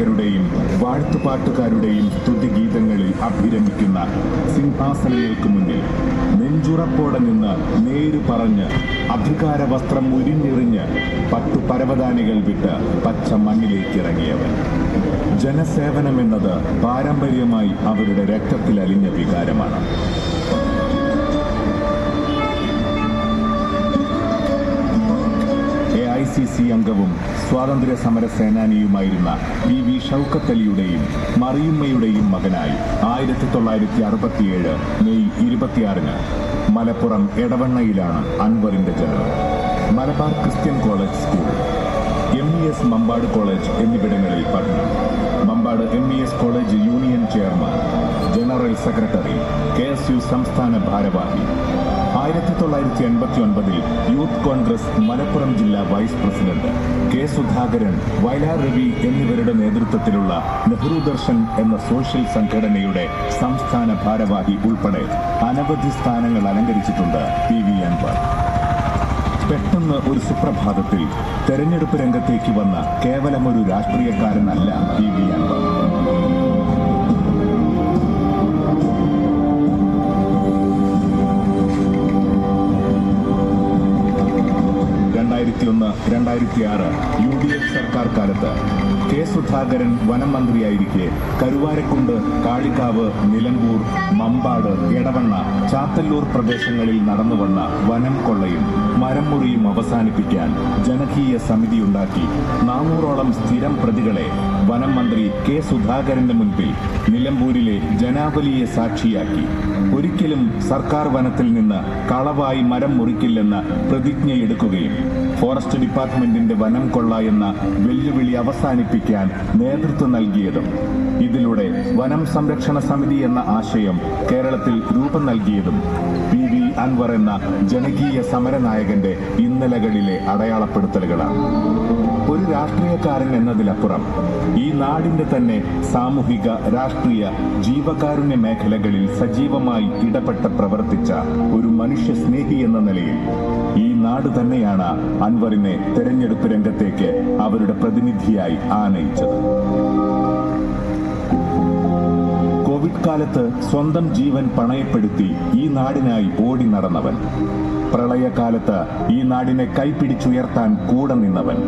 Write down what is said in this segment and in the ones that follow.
ഗായകരുടെയും വാഴ്ത്തുപാട്ടുകാരുടെയും സ്തുതിഗീതങ്ങളിൽ അഭിരമിക്കുന്ന സിംഹാസനങ്ങൾക്ക് മുന്നിൽ നെഞ്ചുറപ്പോടെ നിന്ന് നേര് പറഞ്ഞ് അധികാര വസ്ത്രം ഉരിഞ്ഞെറിഞ്ഞ് പട്ടു പരവതാനികൾ വിട്ട് പച്ച മണ്ണിലേക്ക് ഇറങ്ങിയവൻ ജനസേവനം എന്നത് പാരമ്പര്യമായി അവരുടെ രക്തത്തിൽ അലിഞ്ഞ വികാരമാണ്. ഐ സി സി അംഗവും സ്വാതന്ത്ര്യ സമര സേനാനിയുമായിരുന്ന വി ഷൗക്കത്ത് അലിയുടെയും മറിയുമ്മയുടെയും മകനായി ആയിരത്തി തൊള്ളായിരത്തി അറുപത്തിയേഴ് മെയ് ഇരുപത്തിയാറിന് മലപ്പുറം എടവണ്ണയിലാണ് അൻവറിന്റെ ജനനം. Malabar Christian college school M E S Mampad college എന്നിവിടങ്ങളിൽ പഠനം. Mampad M E S college union chairman general secretary K S U സംസ്ഥാന ഭാരവാഹി. ആയിരത്തി തൊള്ളായിരത്തി എൺപത്തി ഒൻപതിൽ യൂത്ത് കോൺഗ്രസ് മലപ്പുറം ജില്ലാ vice president K Sudhakaran Vayalar Ravi എന്നിവരുടെ നേതൃത്വത്തിലുള്ള നെഹ്റു ദർശൻ എന്ന സോഷ്യൽ സംഘടനയുടെ സംസ്ഥാന ഭാരവാഹി ഉൾപ്പെടെ അനവധി സ്ഥാനങ്ങൾ അലങ്കരിച്ചിട്ടുണ്ട് പി വി അൻവർ. പെട്ടെന്ന് ഒരു സുപ്രഭാതത്തിൽ തെരഞ്ഞെടുപ്പ് രംഗത്തേക്ക് വന്ന കേവലമൊരു രാഷ്ട്രീയക്കാരനല്ല പി രണ്ടായിരത്തി ആറ് യു ഡി എഫ് സർക്കാർ കാലത്ത്. സുധാകരൻ വനം മന്ത്രിയായിരിക്കെ കരുവാരക്കുണ്ട് കാളിക്കാവ് നിലമ്പൂർ മമ്പാട് എടവണ്ണ ചാത്തല്ലൂർ പ്രദേശങ്ങളിൽ നടന്നുവന്ന വനം കൊള്ളയും മരം മുറിയും അവസാനിപ്പിക്കാൻ ജനകീയ സമിതിയുണ്ടാക്കി. നാനൂറോളം സ്ഥിരം പ്രതികളെ വനം മന്ത്രി കെ സുധാകരന്റെ മുൻപിൽ നിലമ്പൂരിലെ ജനാവലിയെ സാക്ഷിയാക്കി. ഒരിക്കലും സർക്കാർ വനത്തിൽ നിന്ന് കളവായി മരം മുറിക്കില്ലെന്ന പ്രതിജ്ഞയെടുക്കുകയും ഫോറസ്റ്റ് ഡിപ്പാർട്ട്മെന്റിന്റെ വനം കൊള്ള എന്ന വെല്ലുവിളി അവസാനിപ്പിക്കാൻ നേതൃത്വം നൽകിയതും ഇതിലൂടെ വനം സംരക്ഷണ സമിതി എന്ന ആശയം കേരളത്തിൽ രൂപം നൽകിയതും പി വി അൻവർ എന്ന ജനകീയ സമരനായകന്റെ ഇന്നലകളിലെ അടയാളപ്പെടുത്തലുകളാണ്. ഒരു രാഷ്ട്രീയക്കാരൻ എന്നതിലപ്പുറം ഈ നാടിന്റെ തന്നെ സാമൂഹിക രാഷ്ട്രീയ ജീവകാരുണ്യ മേഖലകളിൽ സജീവമായി ഇടപെട്ട് പ്രവർത്തിച്ച ഒരു മനുഷ്യ സ്നേഹി എന്ന നിലയിൽ ഈ നാട് തന്നെയാണ് അൻവറിനെ തെരഞ്ഞെടുപ്പ് രംഗത്തേക്ക് അവരുടെ പ്രതിനിധിയായി ആനയിച്ചത്. കോവിഡ് കാലത്ത് സ്വന്തം ജീവൻ പണയപ്പെടുത്തി ഈ നാടിനായി ഓടി നടന്നവൻ. പ്രളയകാലത്ത് ഈ നാടിനെ കൈപിടിച്ചുയർത്താൻ കൂടെ നിന്നവൻ.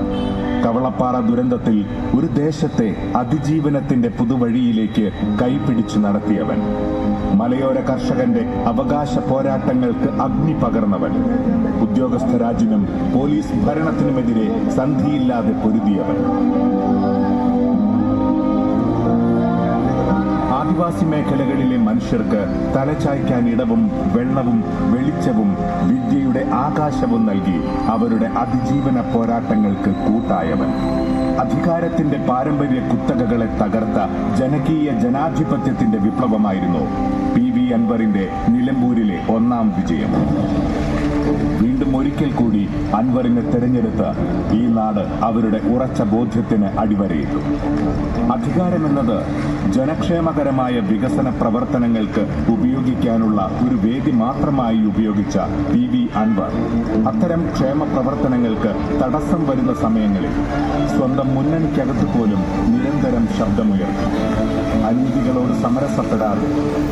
കവളപ്പാറ ദുരന്തത്തിൽ ഒരു ദേശത്തെ അതിജീവനത്തിന്റെ പുതുവഴിയിലേക്ക് കൈപിടിച്ചു നടത്തിയവൻ. മലയോര കർഷകന്റെ അവകാശ പോരാട്ടങ്ങൾക്ക് അഗ്നി പകർന്നവൻ. ഉദ്യോഗസ്ഥ രാജിനും പോലീസ് ഭരണത്തിനുമെതിരെ സന്ധിയില്ലാതെ പൊരുതിയവൻ. ആദിവാസി മേഖലകളിലെ മനുഷ്യർക്ക് തലചായ്ക്കാൻ ഇടവും വെള്ളവും വെളിച്ചവും വിദ്യയുടെ ആകാശവും നൽകി അവരുടെ അതിജീവന പോരാട്ടങ്ങൾക്ക് കൂട്ടായവൻ. അധികാരത്തിന്റെ പാരമ്പര്യ കുത്തകകളെ തകർത്ത ജനകീയ ജനാധിപത്യത്തിന്റെ വിപ്ലവമായിരുന്നു പി വി അൻവറിന്റെ നിലമ്പൂരിലെ ഒന്നാം വിജയം. വീണ്ടും ഒരിക്കൽ കൂടി അൻവറിനെ തെരഞ്ഞെടുത്ത് ഈ നാട് അവരുടെ ഉറച്ച ബോധ്യത്തിന് അടിവരയിട്ടു. അധികാരമെന്നത് ജനക്ഷേമകരമായ വികസന പ്രവർത്തനങ്ങൾക്ക് ഉപയോഗിക്കാനുള്ള ഒരു വേദി മാത്രമായി ഉപയോഗിച്ച പി വി അൻവർ. അത്തരം ക്ഷേമ പ്രവർത്തനങ്ങൾക്ക് തടസ്സം വരുന്ന സമയങ്ങളിൽ സ്വന്തം മുന്നണിക്കകത്ത് പോലും നിരന്തരം ശബ്ദമുയർത്തി. അനീതികളോട് സമരസപ്പെടാതെ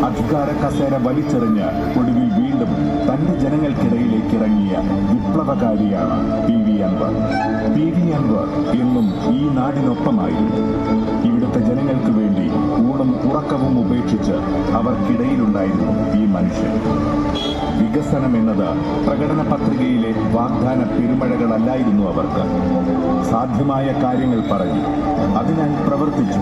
അധികാര കസേര വലിച്ചെറിഞ്ഞ് ഒടുവിൽ വീണ്ടും തന്റെ ജനങ്ങൾക്കിടയിലേക്ക് ഇറങ്ങിയ വിപ്ലവകാരിയാണ് P V Anvar. P V Anvar എന്നും ഈ നാടിനൊപ്പമായിരുന്നു ഇവിടുത്തെ ജനങ്ങൾക്ക് വേണ്ടി ഊണും ഉറക്കവും ഉപേക്ഷിച്ച് അവർക്കിടയിലുണ്ടായിരുന്നു ഈ മനുഷ്യൻ. വികസനം എന്നത് പ്രകടന പത്രികയിലെ വാഗ്ദാന പെരുമഴകളല്ലായിരുന്നു അവർക്ക്. സാധ്യമായ കാര്യങ്ങൾ പറഞ്ഞു. അതിനായി പ്രവർത്തിച്ചു.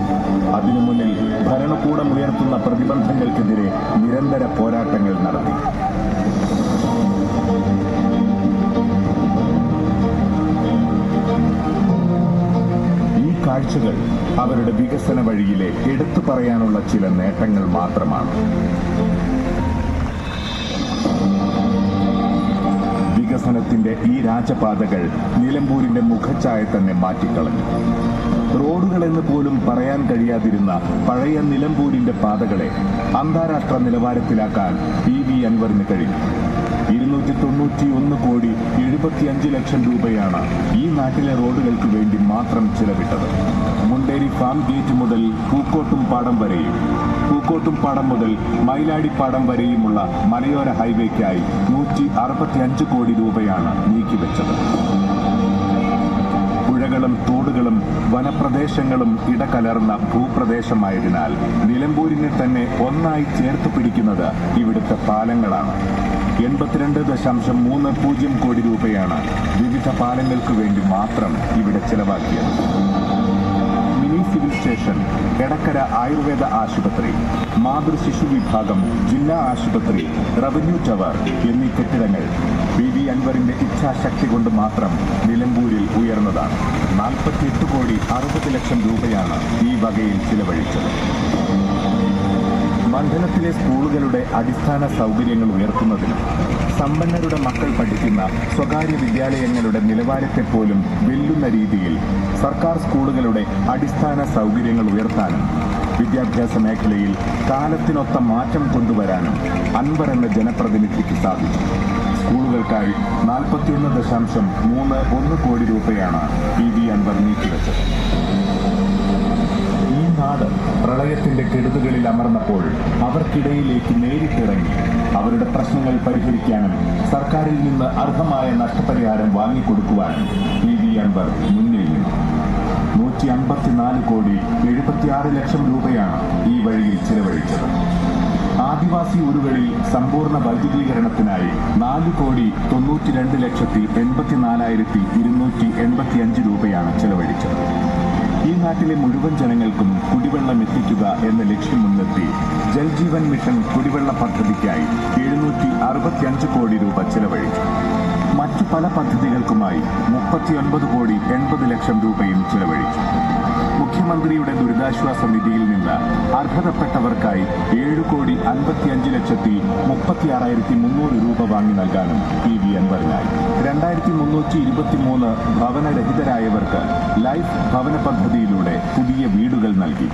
അതിനു മുന്നിൽ ഭരണകൂടം ഉയർത്തുന്ന പ്രതിബന്ധങ്ങൾക്കെതിരെ നിരന്തര പോരാട്ടങ്ങൾ നടത്തി. കാഴ്ചകൾ അവരുടെ വികസന വഴിയിലെ എടുത്തു പറയാനുള്ള ചില നേട്ടങ്ങൾ മാത്രമാണ്. വികസനത്തിന്റെ ഈ രാജപാതകൾ നിലമ്പൂരിന്റെ മുഖച്ഛായ തന്നെ മാറ്റിക്കളഞ്ഞു. റോഡുകൾ എന്ന് പോലും പറയാൻ കഴിയാതിരുന്ന പഴയ നിലമ്പൂരിന്റെ പാതകളെ അന്താരാഷ്ട്ര നിലവാരത്തിലാക്കാൻ പി വി അൻവറിന് കഴിഞ്ഞു. ഇരുന്നൂറ്റി തൊണ്ണൂറ്റി ഒന്ന് കോടി എഴുപത്തിയഞ്ച് ലക്ഷം രൂപയാണ് ഈ നാട്ടിലെ റോഡുകൾക്ക് വേണ്ടി മാത്രം ചിലവിട്ടത്. മുണ്ടേരി ഫാം ഗേറ്റ് മുതൽ പൂക്കോട്ടും പാടം വരെയും പൂക്കോട്ടും പാടം മുതൽ മയിലാടിപ്പാടം വരെയുമുള്ള മലയോര ഹൈവേക്കായി നൂറ്റി അറുപത്തിയഞ്ച് കോടി രൂപയാണ് നീക്കിവെച്ചത്. പുഴകളും തോടുകളും വനപ്രദേശങ്ങളും ഇടകലർന്ന ഭൂപ്രദേശമായതിനാൽ നിലമ്പൂരിനെ തന്നെ ഒന്നായി ചേർത്ത് പിടിക്കുന്നത് ഇവിടുത്തെ പാലങ്ങളാണ്. എൺപത്തിരണ്ട് ദശാംശം മൂന്ന് പൂജ്യം കോടി രൂപയാണ് വിവിധ പാലങ്ങൾക്ക് വേണ്ടി മാത്രം ഇവിടെ ചെലവാക്കിയത്. സിവിൽ സ്റ്റേഷൻ എടക്കര ആയുർവേദ ആശുപത്രി മാതൃശിശു വിഭാഗം ജില്ലാ ആശുപത്രി റവന്യൂ ടവർ എന്നീ കെട്ടിടങ്ങൾ പി വി അൻവറിന്റെ ഇച്ഛാശക്തി കൊണ്ട് മാത്രം നിലമ്പൂരിൽ ഉയർന്നതാണ്. നാൽപ്പത്തിയെട്ട് കോടി അറുപത് ലക്ഷം രൂപയാണ് ഈ വകയിൽ ചിലവഴിച്ചത്. മണ്ഡലത്തിലെ സ്കൂളുകളുടെ അടിസ്ഥാന സൗകര്യങ്ങൾ ഉയർത്തുന്നതിന് സമ്പന്നരുടെ മക്കൾ പഠിക്കുന്ന സ്വകാര്യ വിദ്യാലയങ്ങളുടെ നിലവാരത്തെ പോലും വെല്ലുന്ന രീതിയിൽ സർക്കാർ സ്കൂളുകളുടെ അടിസ്ഥാന സൗകര്യങ്ങൾ ഉയർത്താനും വിദ്യാഭ്യാസ മേഖലയിൽ കാലത്തിനൊത്ത മാറ്റം കൊണ്ടുവരാനും അൻവർ എന്ന ജനപ്രതിനിധിക്ക് സാധിച്ചു. സ്കൂളുകൾക്കായി നാൽപ്പത്തിയൊന്ന് ദശാംശം മൂന്ന് ഒന്ന് കോടി രൂപയാണ് പി വി അൻവർ നീക്കിവെച്ചത്. നാട് പ്രളയത്തിന്റെ കെടുതുകളിൽ അമർന്നപ്പോൾ അവർക്കിടയിലേക്ക് നേരിട്ടിറങ്ങി. അവരുടെ പ്രശ്നങ്ങൾ പരിഹരിക്കാനും സർക്കാരിൽ നിന്ന് അർഹമായ നഷ്ടപരിഹാരം വാങ്ങിക്കൊടുക്കുവാനും പി വി അൻവർ മുന്നിൽ നൂറ്റി അൻപത്തിനാല് കോടി എഴുപത്തിയാറ് ലക്ഷം രൂപയാണ് ഈ വഴിയിൽ ചിലവഴിച്ചത്. ആദിവാസി ഊരുകളിൽ സമ്പൂർണ വൈദ്യുതീകരണത്തിനായി നാല് കോടി തൊണ്ണൂറ്റി രണ്ട് ലക്ഷത്തി എൺപത്തിനാലായിരത്തി ഇരുന്നൂറ്റി എൺപത്തിയഞ്ച് രൂപയാണ് ചെലവഴിച്ചത്. ഈ നാട്ടിലെ മുഴുവൻ ജനങ്ങൾക്കും കുടിവെള്ളം എത്തിക്കുക എന്ന ലക്ഷ്യം മുൻനിർത്തി ജൽജീവൻ മിഷൻ കുടിവെള്ള പദ്ധതിക്കായി എഴുന്നൂറ്റി അറുപത്തിയഞ്ച് കോടി രൂപ ചെലവഴിച്ചു. മറ്റു പല പദ്ധതികൾക്കുമായി മുപ്പത്തിയൊൻപത് കോടി എൺപത് ലക്ഷം രൂപയും ചെലവഴിച്ചു. മുഖ്യമന്ത്രിയുടെ ദുരിതാശ്വാസ നിധിയിൽ നിന്ന് അർഹതപ്പെട്ടവർക്കായി ഏഴ് കോടി അൻപത്തിയഞ്ച് ലക്ഷത്തി മുപ്പത്തിയാറായിരത്തി മുന്നൂറ് രൂപ വാങ്ങി നൽകാനും പി വി അൻവറിനായി രണ്ടായിരത്തി മുന്നൂറ്റി ഇരുപത്തിമൂന്ന് ഭവനരഹിതരായവർക്ക് ലൈഫ് ഭവന പദ്ധതിയിലൂടെ പുതിയ വീടുകൾ നൽകി.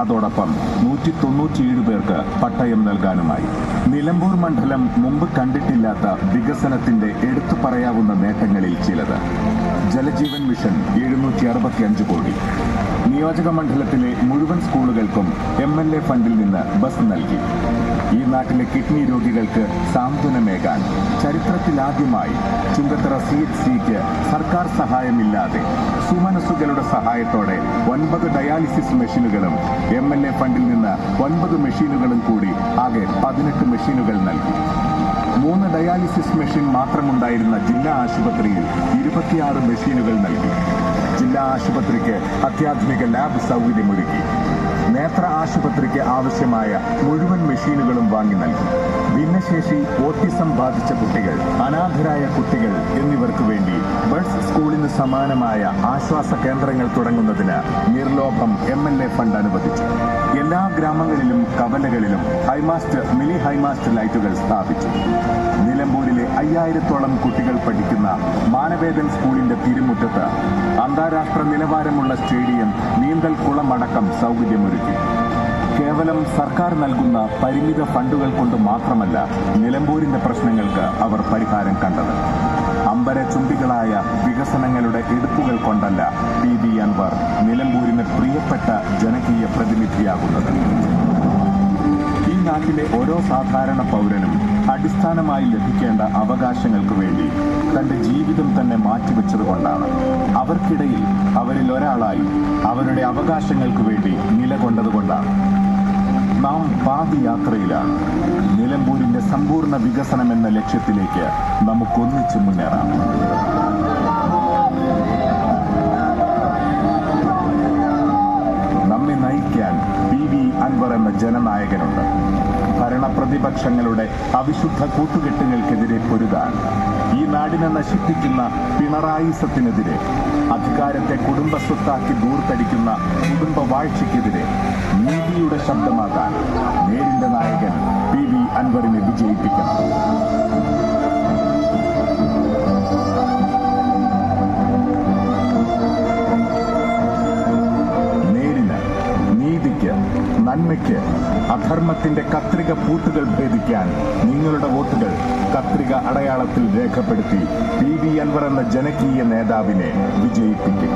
അതോടൊപ്പം നൂറ്റി തൊണ്ണൂറ്റിയേഴ് പേർക്ക് പട്ടയം നൽകാനുമായി. നിലമ്പൂർ മണ്ഡലം മുമ്പ് കണ്ടിട്ടില്ലാത്ത വികസനത്തിന്റെ എടുത്തു പറയാവുന്ന നേട്ടങ്ങളിൽ ചിലത്. ജലജീവൻ മിഷൻ എഴുന്നൂറ്റി അറുപത്തിയഞ്ച് കോടി. നിയോജക മണ്ഡലത്തിലെ മുഴുവൻ സ്കൂളുകൾക്കും എം എൽ എ ഫണ്ടിൽ നിന്ന് ബസ് നൽകി. ഈ നാട്ടിലെ കിഡ്നി രോഗികൾക്ക് സാന്ത്വനമേകാൻ ചരിത്രത്തിലാദ്യമായി ചുങ്കത്തറ സി എച്ച് സിക്ക് സർക്കാർ സഹായമില്ലാതെ സുമനസ്സുകളുടെ സഹായത്തോടെ ഒൻപത് ഡയാലിസിസ് മെഷീനുകളും എം എൽ എ ഫണ്ടിൽ നിന്ന് ഒൻപത് മെഷീനുകളും കൂടി ആകെ പതിനെട്ട് മെഷീനുകൾ നൽകി. മൂന്ന് ഡയാലിസിസ് മെഷീൻ മാത്രമുണ്ടായിരുന്ന ജില്ലാ ആശുപത്രിയിൽ ഇരുപത്തിയാറ് മെഷീനുകൾ നൽകി. ജില്ലാ ആശുപത്രിക്ക് അത്യാധുനിക ലാബ് സൗകര്യമൊരുക്കി. നേത്ര ആശുപത്രിക്ക് ആവശ്യമായ മുഴുവൻ മെഷീനുകളും വാങ്ങി നൽകി. ഭിന്നശേഷി ഓട്ടിസം ബാധിച്ച കുട്ടികൾ അനാഥരായ കുട്ടികൾ എന്നിവർക്ക് വേണ്ടി ബഡ്സ് സ്കൂളിന് സമാനമായ ആശ്വാസ കേന്ദ്രങ്ങൾ തുടങ്ങുന്നതിന് നിർലോഭം എം എൽ എ ഫണ്ട് അനുവദിച്ചു. എല്ലാ ഗ്രാമങ്ങളിലും കവലകളിലും ഹൈമാസ്റ്റ് മിനി ഹൈമാസ്റ്റ് ലൈറ്റുകൾ സ്ഥാപിച്ചു. നിലമ്പൂരിലെ അയ്യായിരത്തോളം കുട്ടികൾ പഠിക്കുന്ന മാനവേദൻ സ്കൂളിന്റെ തിരുമുറ്റത്ത് അന്താരാഷ്ട്ര നിലവാരമുള്ള സ്റ്റേഡിയം നീന്തൽ കുളമടക്കം സൗകര്യമൊരുക്കി. കേവലം സർക്കാർ നൽകുന്ന പരിമിത ഫണ്ടുകൾ കൊണ്ട് മാത്രമല്ല നിലമ്പൂരിന്റെ പ്രശ്നങ്ങൾക്ക് അവർ പരിഹാരം കണ്ടത്. അമ്പര ചുംബികളായ വികസനങ്ങളുടെ എടുപ്പുകൾ കൊണ്ടല്ല പി ബി അൻവർ നിലമ്പൂരിന് പ്രിയപ്പെട്ട ജനകീയ പ്രതിനിധിയാകുന്നത്. ഈ നാട്ടിലെ ഓരോ സാധാരണ പൗരനും അടിസ്ഥാനമായി ലഭിക്കേണ്ട അവകാശങ്ങൾക്ക് വേണ്ടി തന്റെ ജീവിതം തന്നെ മാറ്റിവെച്ചതുകൊണ്ടാണ്. അവർക്കിടയിൽ അവരിൽ ഒരാളായി അവരുടെ അവകാശങ്ങൾക്ക് വേണ്ടി നിലകൊണ്ടതുകൊണ്ടാണ്. നാം പാദയാത്രയിലാണ്. നിലമ്പൂരിന്റെ സമ്പൂർണ വികസനം എന്ന ലക്ഷ്യത്തിലേക്ക് നമുക്കൊന്നിച്ചു മുന്നേറാം. ഭരണപ്രതിപക്ഷങ്ങളുടെ അവിശുദ്ധ കൂട്ടുകെട്ടുകൾക്കെതിരെ പൊരുതാൻ. ഈ നാടിനെ നശിപ്പിക്കുന്ന പിണറായിസത്തിനെതിരെ അധികാരത്തെ കുടുംബസ്വത്താക്കി ദൂർത്തടിക്കുന്ന കുടുംബ വാഴ്ചയ്ക്കെതിരെ നീതിയുടെ ശബ്ദമാകാൻ നേരിന്റെ നായകൻ പി വി അൻവറിനെ വിജയിപ്പിക്കണം. നന്മയ്ക്ക് അധർമ്മത്തിന്റെ കത്രിക പൂട്ടുകൾ ഭേദിക്കാൻ നിങ്ങളുടെ വോട്ടുകൾ കത്രിക അടയാളത്തിൽ രേഖപ്പെടുത്തി പി വി അൻവർ എന്ന ജനകീയ നേതാവിനെ വിജയിപ്പിക്കുക.